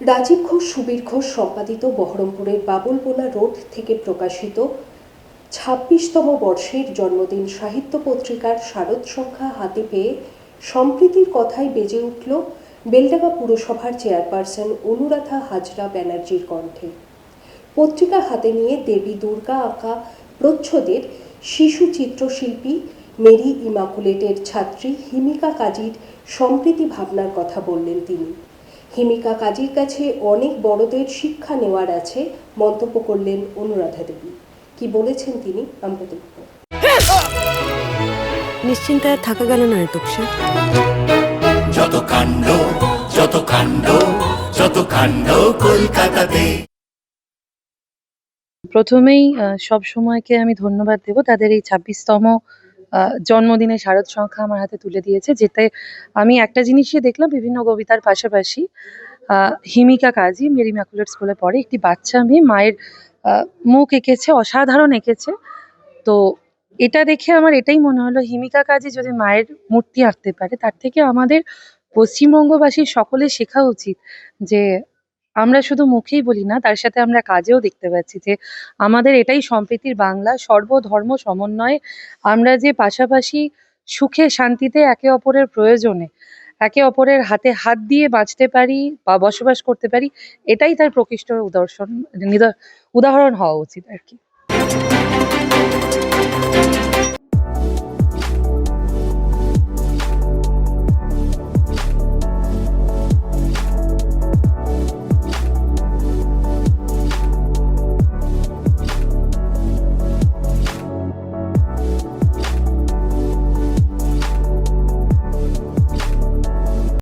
রাজীব ঘোষ, সুবীর ঘোষ সম্পাদিত বহরমপুরের বাবুলবোনা রোড থেকে প্রকাশিত ছাব্বিশতম বর্ষের জন্মদিন সাহিত্য পত্রিকার শারদ সংখ্যা হাতে পেয়ে সম্প্রীতির কথাই বেজে উঠল বেলডাঙ্গা পুরসভার চেয়ারপারসন অনুরাধা হাজরা ব্যানার্জির কণ্ঠে। পত্রিকা হাতে নিয়ে দেবী দুর্গা আঁকা প্রচ্ছদের শিশু চিত্রশিল্পী মেরি ইমাকুলেটের ছাত্রী হিমিকা কাজীর সম্প্রীতি ভাবনার কথা বললেন তিনি। হিমিকা কাজীর কাছে অনেক বড়দের শিক্ষা নেওয়ার আছে মন্তব্য করলেন অনুরাধা দেবী। কি বলেছেন তিনি আমরা দেখব নিশ্চিন্তে আর থাকা গেল না ঋতুক্ষে যত কাণ্ড যত কাণ্ড যত কাণ্ড কলকাতাতে। প্রথমেই আহ, সব সময়কে আমি ধন্যবাদ দেব। তাদের এই ছাব্বিশতম জন্মদিনে শারদ সংখ্যা আমার হাতে তুলে দিয়েছে, যেতে আমি একটা জিনিসই দেখলাম বিভিন্ন কবিতার পাশাপাশি। হিমিকা কাজী, মেরি ম্যাকুলেট স্কুলে পড়ে, একটি বাচ্চা মেয়ে, মায়ের মুখ এঁকেছে, অসাধারণ এঁকেছে। তো এটা দেখে আমার এটাই মনে হলো, হিমিকা কাজী যদি মায়ের মূর্তি আঁকতে পারে, তার থেকে আমাদের পশ্চিমবঙ্গবাসীর সকলে শেখা উচিত যে আমরা শুধু মুখেই বলি না, তার সাথে আমরা কাজেও দেখতে পাচ্ছি যে আমাদের এটাই সম্প্রীতির বাংলা, সর্বধর্ম সমন্বয়ে আমরা যে পাশাপাশি সুখে শান্তিতে একে অপরের প্রয়োজনে, একে অপরের হাতে হাত দিয়ে বাঁচতে পারি বা বসবাস করতে পারি, এটাই তার প্রকৃষ্ট উদাহরণ নিদা- উদাহরণ হওয়া উচিত আর কি।